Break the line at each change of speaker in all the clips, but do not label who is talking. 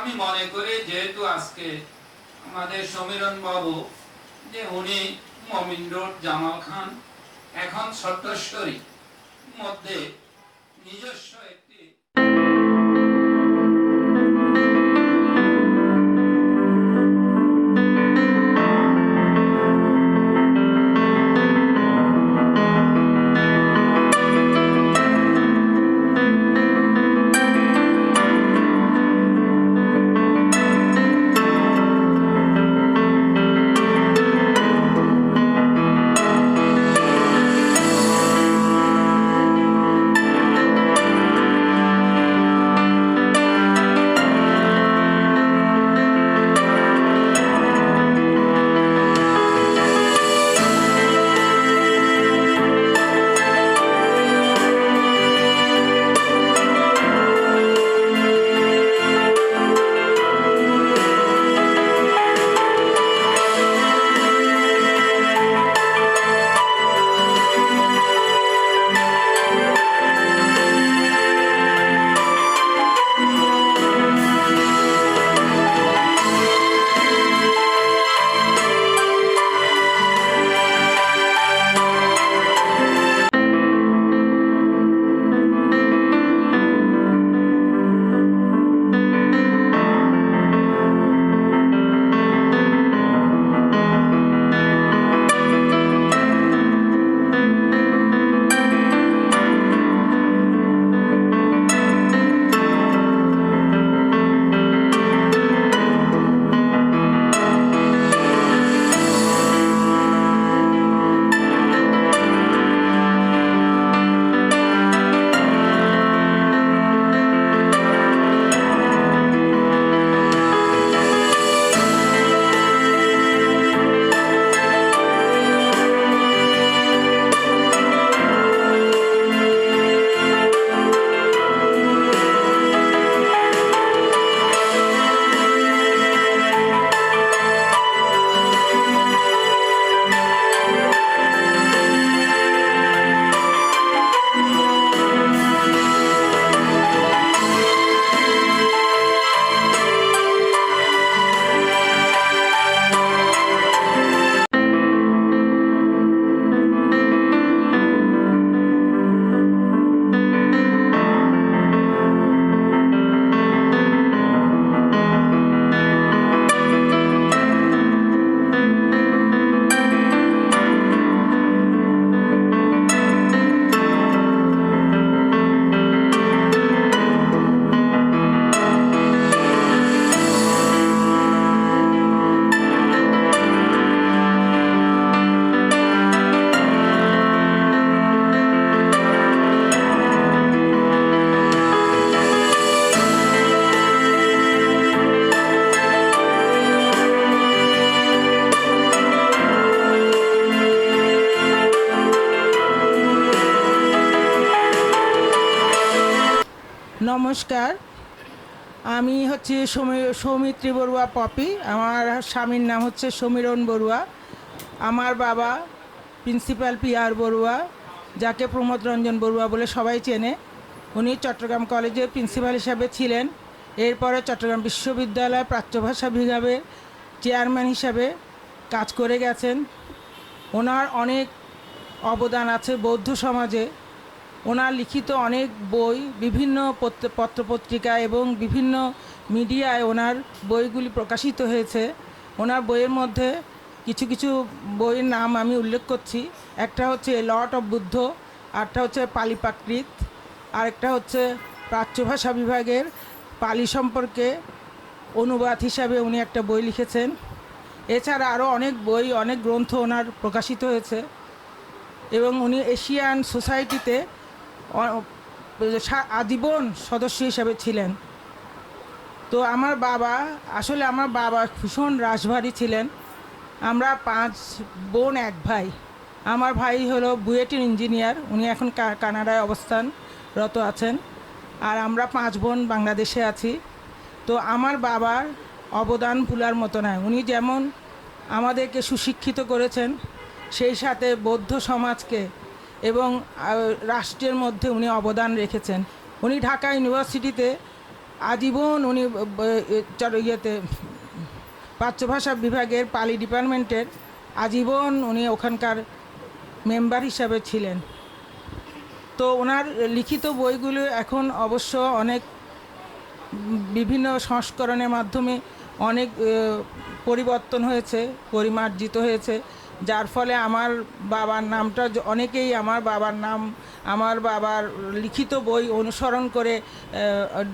আমি মনে করি যেহেতু আজকে আমাদের সমীরণ বাবু, যে উনি মমিন রোড জামাল খান, এখন সত্যশ্বরী মধ্যে নিজস্ব একটি
নমস্কার। আমি হচ্ছে সৌমি- সৌমিত্রী বড়ুয়া পপি। আমার স্বামীর নাম হচ্ছে সমীরণ বড়ুয়া। আমার বাবা প্রিন্সিপাল পি আর বড়ুয়া, যাকে প্রমোদ রঞ্জন বড়ুয়া বলে সবাই চেনে। উনি চট্টগ্রাম কলেজের প্রিন্সিপাল হিসাবে ছিলেন। এরপরে চট্টগ্রাম বিশ্ববিদ্যালয় প্রাচ্যভাষা বিভাগের চেয়ারম্যান হিসাবে কাজ করে গেছেন। ওনার অনেক অবদান আছে বৌদ্ধ সমাজে। ওনার লিখিত অনেক বই, বিভিন্ন পত্র- পত্রপত্রিকা এবং বিভিন্ন মিডিয়ায় ওনার বইগুলি প্রকাশিত হয়েছে। ওনার বইয়ের মধ্যে কিছু কিছু বইয়ের নাম আমি উল্লেখ করছি। একটা হচ্ছে লট অফ বুদ্ধ আরটা হচ্ছে পালি প্রাকৃত আরেকটা হচ্ছে প্রাচ্য ভাষা বিভাগের পালি সম্পর্কে অনুবাদ হিসাবে উনি একটা বই লিখেছেন। এছাড়া আরও অনেক বই, অনেক গ্রন্থ ওনার প্রকাশিত হয়েছে। এবং উনি এশিয়ান সোসাইটিতে আজীবন সদস্য হিসাবে ছিলেন। তো আমার বাবা, আসলে আমার বাবা ভীষণ রাশভারী ছিলেন। আমরা পাঁচ বোন, এক ভাই। আমার ভাই হলো বুয়েটের ইঞ্জিনিয়ার, উনি এখন কানাডায় অবস্থানরত আছেন। আর আমরা পাঁচ বোন বাংলাদেশে আছি। তো আমার বাবার অবদান ভুলার মতো নয় উনি যেমন আমাদেরকে সুশিক্ষিত করেছেন, সেই সাথে বৌদ্ধ সমাজকে এবং রাষ্ট্রের মধ্যে উনি অবদান রেখেছেন। উনি ঢাকা ইউনিভার্সিটিতে আজীবন উনি ইয়েতে প্রাচ্য ভাষা বিভাগের পালি ডিপার্টমেন্টের আজীবন উনি ওখানকার মেম্বার হিসাবে ছিলেন। তো ওনার লিখিত বইগুলো এখন অবশ্য অনেক বিভিন্ন সংস্করণের মাধ্যমে অনেক পরিবর্তন হয়েছে, পরিমার্জিত হয়েছে। যার ফলে আমার বাবার নামটা অনেকেই আমার বাবার নাম, আমার বাবার লিখিত বই অনুসরণ করে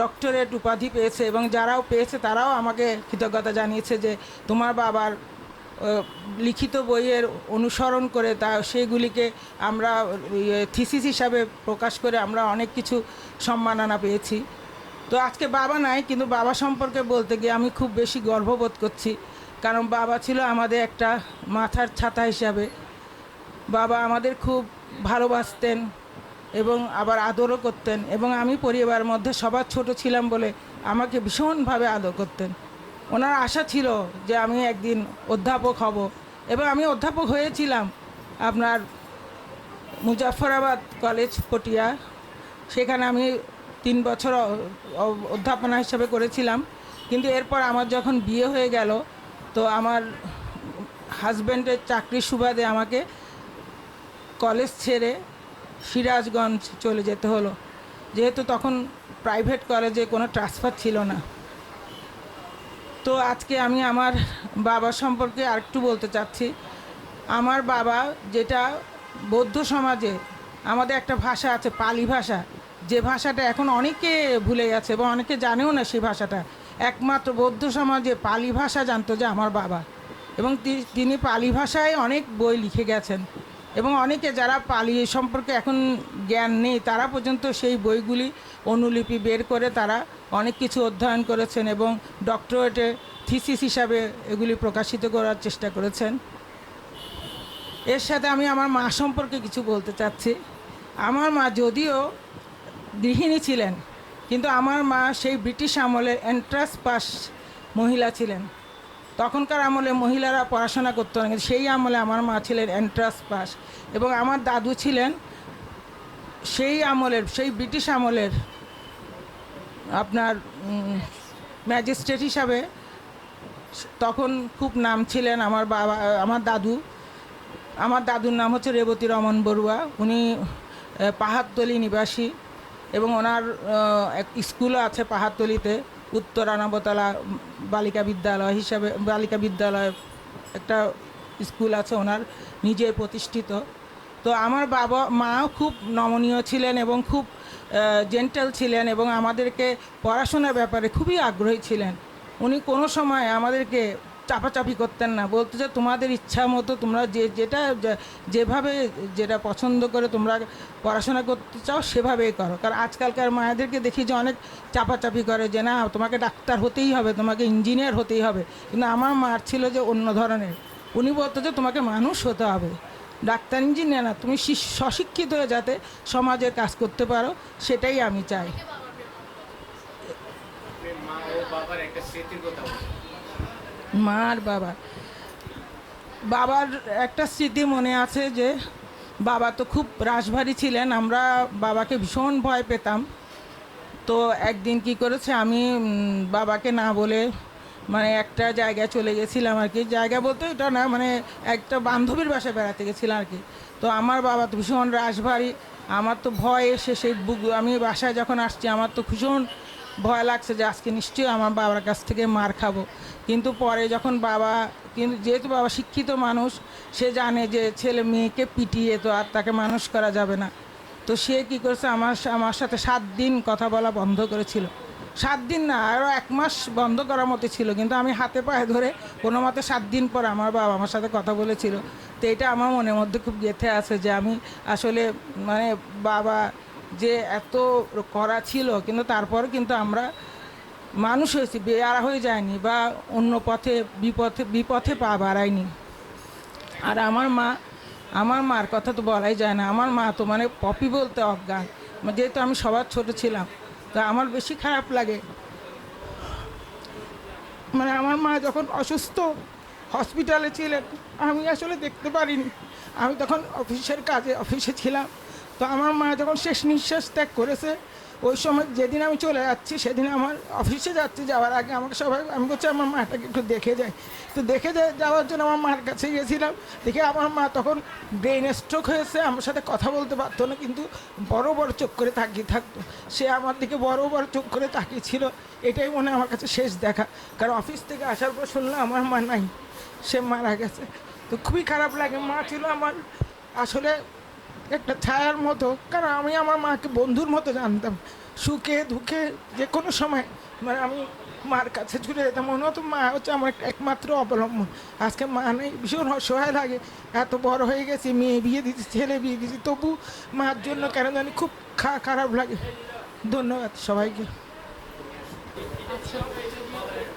ডক্টরেট উপাধি পেয়েছে এবং যারাও পেয়েছে তারাও আমাকে কৃতজ্ঞতা জানিয়েছে যে তোমার বাবার লিখিত বইয়ের অনুসরণ করে তা সেগুলিকে আমরা থিসিস হিসাবে প্রকাশ করে আমরা অনেক কিছু সম্মাননা পেয়েছি। তো আজকে বাবা নাই, কিন্তু বাবা সম্পর্কে বলতে গিয়ে আমি খুব বেশি গর্ববোধ করছি। কারণ বাবা ছিল আমাদের একটা মাথার ছাতা হিসাবে। বাবা আমাদের খুব ভালোবাসতেন এবং আবার আদরও করতেন এবং আমি পরিবারের মধ্যে সবার ছোট ছিলাম বলে আমাকে ভীষণভাবে আদর করতেন। ওনার আশা ছিল যে আমি একদিন অধ্যাপক হব এবং আমি অধ্যাপক হয়েছিলাম আপনার মুজাফরাবাদ কলেজ পটিয়া। সেখানে আমি তিন বছর অধ্যাপনা হিসাবে করেছিলাম। কিন্তু এরপর আমার যখন বিয়ে হয়ে গেল তো আমার হাজব্যান্ডের চাকরির সুবাদে আমাকে কলেজ ছেড়ে সিরাজগঞ্জ চলে যেতে হলো। যেহেতু তখন প্রাইভেট কলেজে কোনো ট্রান্সফার ছিল না। তো আজকে আমি আমার বাবা সম্পর্কে আরেকটু বলতে চাচ্ছি। আমার বাবা যেটা বৌদ্ধ সমাজে, আমাদের একটা ভাষা আছে পালি ভাষা। যে ভাষাটা এখন অনেকে ভুলে গেছে এবং অনেকে জানেও না সেই ভাষাটা। একমাত্র বৌদ্ধ সমাজে পালি ভাষা জানতো যে আমার বাবা। এবং তিনি পালি ভাষায় অনেক বই লিখে গেছেন। এবং অনেকে যারা পালি সম্পর্কে এখন জ্ঞান নেই, তারা পর্যন্ত সেই বইগুলি অনুলিপি বের করে তারা অনেক কিছু অধ্যয়ন করেছেন এবং ডক্টরেটে থিসিস হিসাবে এগুলি প্রকাশিত করার চেষ্টা করেছেন। এর সাথে আমি আমার মা সম্পর্কে কিছু বলতে চাচ্ছি। আমার মা যদিও গৃহিণী ছিলেন কিন্তু আমার মা সেই ব্রিটিশ আমলের এন্ট্রান্স পাস মহিলা ছিলেন। তখনকার আমলে মহিলারা পড়াশোনা করতো না, কিন্তু সেই আমলে আমার মা ছিলেন এন্ট্রান্স পাস এবং আমার দাদু ছিলেন সেই আমলের, সেই ব্রিটিশ আমলের আপনার ম্যাজিস্ট্রেট হিসাবে তখন খুব নাম ছিলেন আমার বাবা আমার দাদু। আমার দাদুর নাম হচ্ছে রেবতী রমন বড়ুয়া। উনি পাহাড়তলি নিবাসী। এবং ওনার এক স্কুলও আছে পাহাড়তলিতে উত্তর আনাবতলা বালিকা বিদ্যালয় হিসাবে, বালিকা বিদ্যালয় একটা স্কুল আছে ওনার নিজের প্রতিষ্ঠিত। তো আমার বাবা, মাও খুব নমনীয় ছিলেন এবং খুব জেন্টাল ছিলেন এবং আমাদেরকে পড়াশোনার ব্যাপারে খুবই আগ্রহী ছিলেন। উনি কোনো সময় আমাদেরকে চাপাচাপি করতেন না বলতে যে তোমাদের ইচ্ছা মতো তোমরা যে যেটা যেভাবে যেটা পছন্দ করে তোমরা পড়াশোনা করতে চাও সেভাবেই করো কারণ আজকালকার মায়েদেরকে দেখি যে অনেক চাপাচাপি করে যে না তোমাকে ডাক্তার হতেই হবে তোমাকে ইঞ্জিনিয়ার হতেই হবে কিন্তু আমার মার ছিল যে অন্য ধরনের উনি বলতো যে তোমাকে মানুষ হতে হবে ডাক্তার ইঞ্জিনিয়ার না তুমি সশিক্ষিত হয়ে যাতে সমাজের কাজ করতে পারো সেটাই আমি চাই
বাবার একটা।
মা আর বাবা। বাবার একটা স্মৃতি মনে আছে যে, বাবা তো খুব রাশভারী ছিলেন, আমরা বাবাকে ভীষণ ভয় পেতাম। তো একদিন কি করেছে, আমি বাবাকে না বলে মানে একটা জায়গায় চলে গেছিলাম আর কি। জায়গা বলতে এটা না মানে একটা বান্ধবীর বাসায় বেড়াতে গেছিলাম আর কি। তো আমার বাবা তো ভীষণ রাশভারী আমার তো ভয় এসে সেই বুক, আমি বাসায় যখন আসছি, আমার তো ভীষণ ভয় লাগছে যে আজকে নিশ্চয়ই আমার বাবার কাছ থেকে মার খাব। কিন্তু পরে যখন বাবা, কিন্তু যেহেতু বাবা শিক্ষিত মানুষ, সে জানে যে ছেলে মেয়েকে পিটিয়ে তো আর তাকে মানুষ করা যাবে না। তো সে কী করেছে, আমার আমার সাথে সাত দিন কথা বলা বন্ধ করেছিল। সাত দিন না আরও এক মাস বন্ধ করার মতো ছিল, কিন্তু আমি হাতে পায়ে ধরে কোনো মতে সাত দিন পর আমার বাবা আমার সাথে কথা বলেছিল। তো এটা আমার মনের মধ্যে খুব গেঁথে আছে যে আমি আসলে মানে বাবা যে এত করা ছিল, কিন্তু তারপরে কিন্তু আমরা মানুষ হয়েছি, বেয়ারা হয়ে যায়নি বা অন্য পথে, বিপথে বিপথে পা বাড়ায়নি। আর আমার মা, আমার মার কথা তো বলাই যায় না। আমার মা তো মানে পপি বলতে অজ্ঞান। যেহেতু আমি সবার ছোট ছিলাম, তো আমার বেশি খারাপ লাগে। মানে আমার মা যখন অসুস্থ, হসপিটালে ছিলেন, আমি আসলে দেখতে পারিনি। আমি তখন অফিসের কাজে, অফিসে ছিলাম। তো আমার মা যখন শেষ নিঃশ্বাস ত্যাগ করেছে ওই সময় যেদিন আমি চলে যাচ্ছি, সেদিন আমার অফিসে যাচ্ছি, যাওয়ার আগে আমাকে সবাই, আমি বলছি, আমার মাটাকে একটু দেখে যাই তো দেখে যাওয়ার জন্য আমার মার কাছে গেছিলাম দেখে আমার মা তখন ব্রেন স্ট্রোক হয়েছে, আমার সাথে কথা বলতে পারতো না, কিন্তু বড় বড় চোখ করে তাকিয়ে থাকতো। সে আমার দিকে বড় বড় চোখ করে তাকিয়ে ছিল এটাই মনে আমার কাছে শেষ দেখা। কারণ অফিস থেকে আসার পর শুনলাম আমার মা নাই, সে মারা গেছে। তো খুবই খারাপ লাগে। মা ছিল আমার আসলে একটা ছায়ার মতো, কারণ আমি আমার মাকে বন্ধুর মতো জানতাম। সুখে দুঃখে যে কোনো সময় মানে আমি মার কাছে ছুটে যেতাম। মনে হতো মা হচ্ছে আমার একমাত্র অবলম্বন। আজকে মা নেই, ভীষণ অসহায় লাগে। এত বড় হয়ে গেছি, মেয়ে বিয়ে দিচ্ছি ছেলে বিয়ে দিচ্ছি তবু মার জন্য কেন জানি খুব খা- খারাপ লাগে। ধন্যবাদ সবাইকে।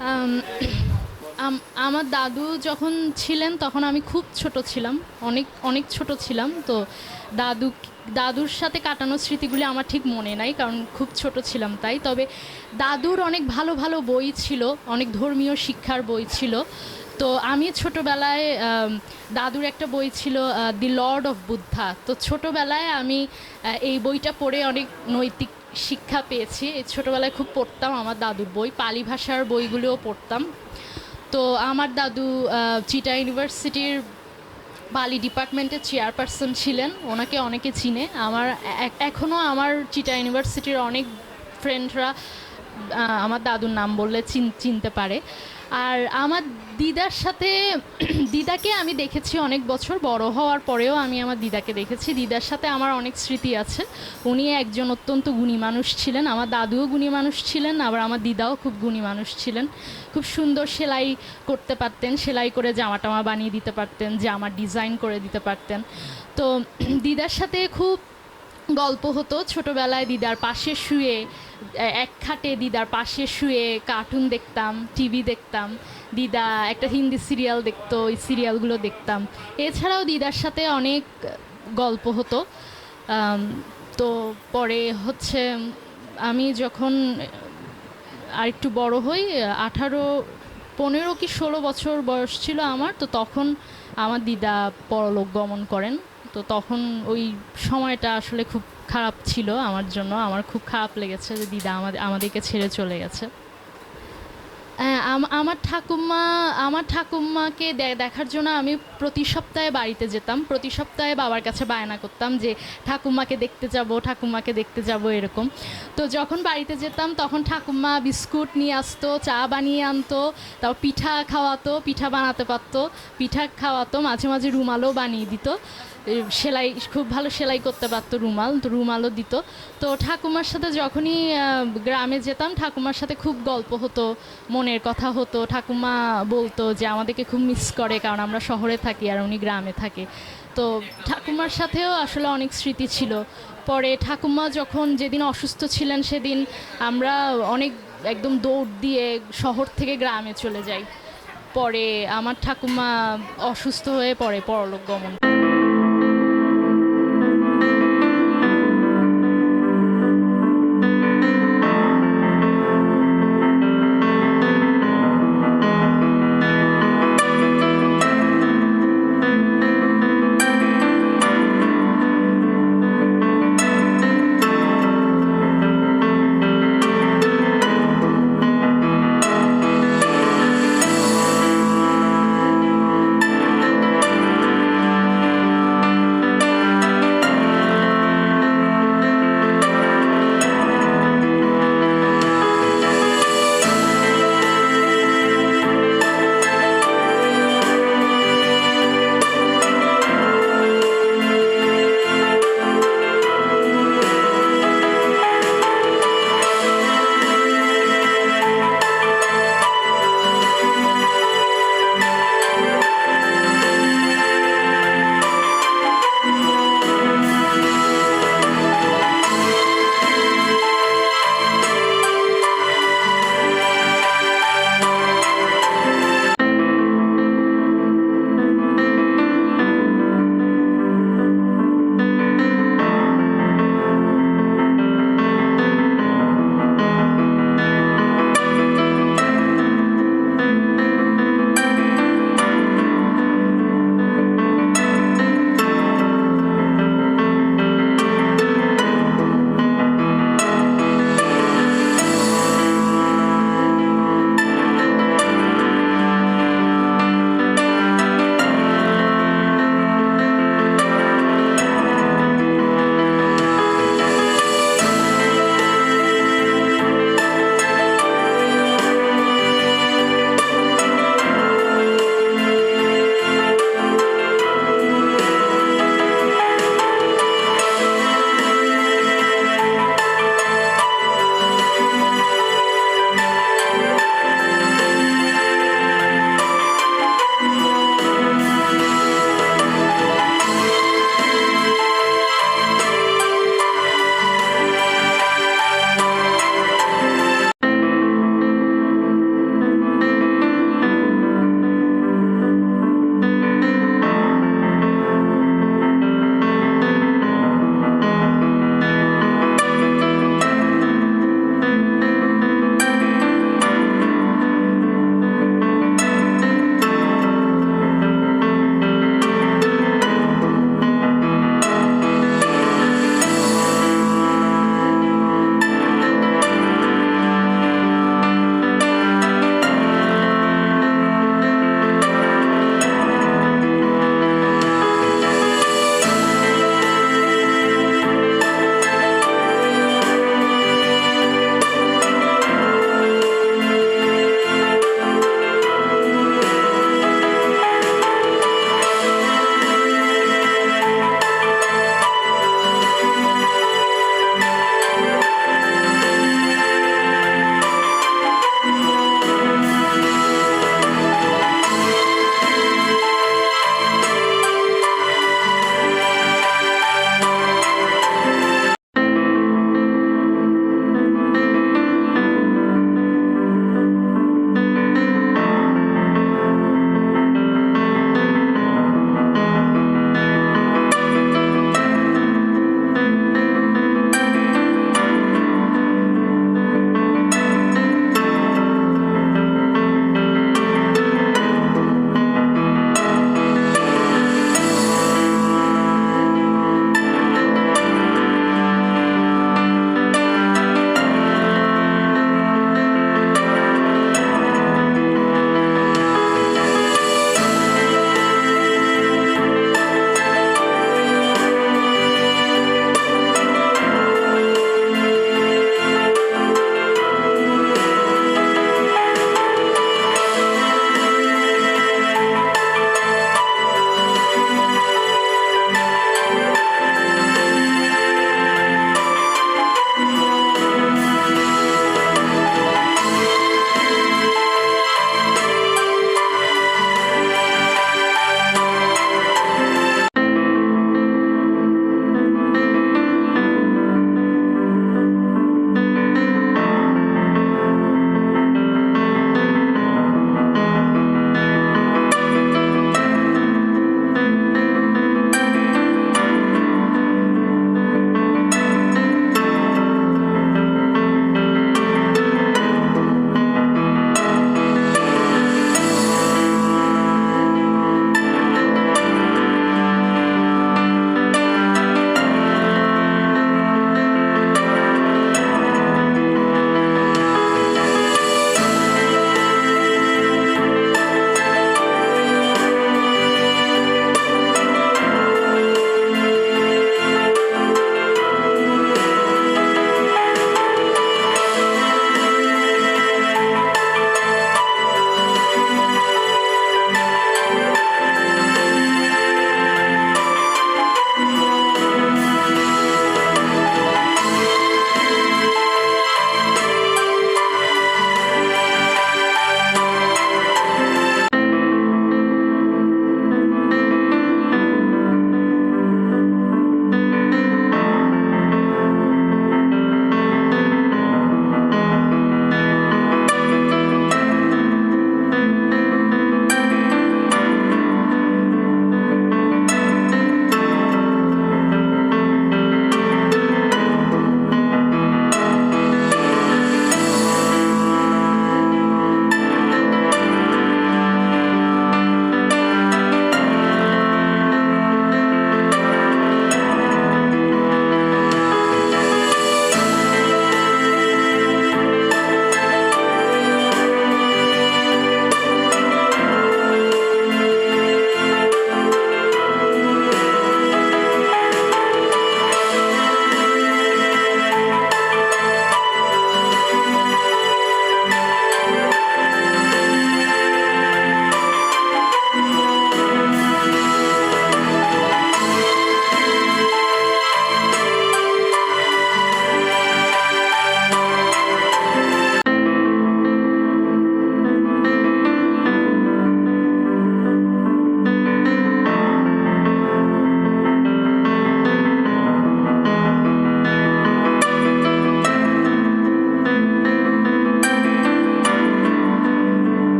আম- আমার দাদু যখন ছিলেন, তখন আমি খুব ছোট ছিলাম, অনেক অনেক ছোট ছিলাম, তো দাদু, দাদুর সাথে কাটানো স্মৃতিগুলি আমার ঠিক মনে নাই, কারণ খুব ছোট ছিলাম তাই। তবে দাদুর অনেক ভালো ভালো বই ছিল, অনেক ধর্মীয় শিক্ষার বই ছিল। তো আমি ছোটবেলায় দাদুর একটা বই ছিল দি লর্ড অফ বুদ্ধা তো ছোটবেলায় আমি এই বইটা পড়ে অনেক নৈতিক শিক্ষা পেয়েছি। ছোটবেলায় খুব পড়তাম আমার দাদুর বই, পালি ভাষার বইগুলোও পড়তাম। তো আমার দাদু চিটা ইউনিভার্সিটির বালি ডিপার্টমেন্টের চেয়ারপারসন ছিলেন। ওনাকে অনেকে চিনে। আমার এখনও আমার চিটা ইউনিভার্সিটির অনেক ফ্রেন্ডরা আমার দাদুর নাম বললে চিন- চিনতে পারে। আর আমার দিদার সাথে, দিদাকে আমি দেখেছি অনেক বছর, বড় হওয়ার পরেও আমি আমার দিদাকে দেখেছি। দিদার সাথে আমার অনেক স্মৃতি আছে। উনি একজন অত্যন্ত গুণী মানুষ ছিলেন, আমার দাদুও গুণী মানুষ ছিলেন, আবার আমার দিদাও খুব গুণী মানুষ ছিলেন। খুব সুন্দর সেলাই করতে পারতেন, সেলাই করে জামা টামা বানিয়ে দিতে পারতেন, জামা ডিজাইন করে দিতে পারতেন। তো দিদার সাথে খুব গল্প হতো। ছোটোবেলায় দিদার পাশে শুয়ে এক খাটে দিদার পাশে শুয়ে কার্টুন দেখতাম টিভি দেখতাম। দিদা একটা হিন্দি সিরিয়াল দেখতো, ওই সিরিয়ালগুলো দেখতাম। এছাড়াও দিদার সাথে অনেক গল্প হতো। তো পরে হচ্ছে আমি যখন আর একটু বড় হই, আঠারো, পনেরো কি ষোলো বছর বয়স ছিল আমার, তো তখন আমার দিদা পরলোক গমন করেন। তো তখন ওই সময়টা আসলে খুব খারাপ ছিল আমার জন্য। আমার খুব খারাপ লেগেছে যে দিদা আমাদের আমাদেরকে ছেড়ে চলে গেছে। হ্যাঁ, আমার ঠাকুমা আমার ঠাকুমাকে দেখার জন্য আমি প্রতি সপ্তাহে বাড়িতে যেতাম। প্রতি সপ্তাহে বাবার কাছে বায়না করতাম যে ঠাকুমাকে দেখতে যাব ঠাকুমাকে দেখতে যাব এরকম। তো যখন বাড়িতে যেতাম তখন ঠাকুমা বিস্কুট নিয়ে আসতো চা বানিয়ে আনতো তারপর পিঠা খাওয়াতো পিঠা বানাতে পারতো পিঠা খাওয়াতো মাঝে মাঝে রুমালও বানিয়ে দিত। সেলাই, খুব ভালো সেলাই করতে পারতো রুমাল, তো রুমালও দিত। তো ঠাকুমার সাথে যখনই গ্রামে যেতাম, ঠাকুমার সাথে খুব গল্প হতো, মনের কথা হতো। ঠাকুমা বলতো যে আমাদেরকে খুব মিস করে, কারণ আমরা শহরে থাকি আর উনি গ্রামে থাকে। তো ঠাকুমার সাথেও আসলে অনেক স্মৃতি ছিল। পরে ঠাকুমা যখন যেদিন অসুস্থ ছিলেন, সেদিন আমরা অনেক একদম দৌড় দিয়ে শহর থেকে গ্রামে চলে যাই। পরে আমার ঠাকুমা অসুস্থ হয়ে পরে পরলোক গমন।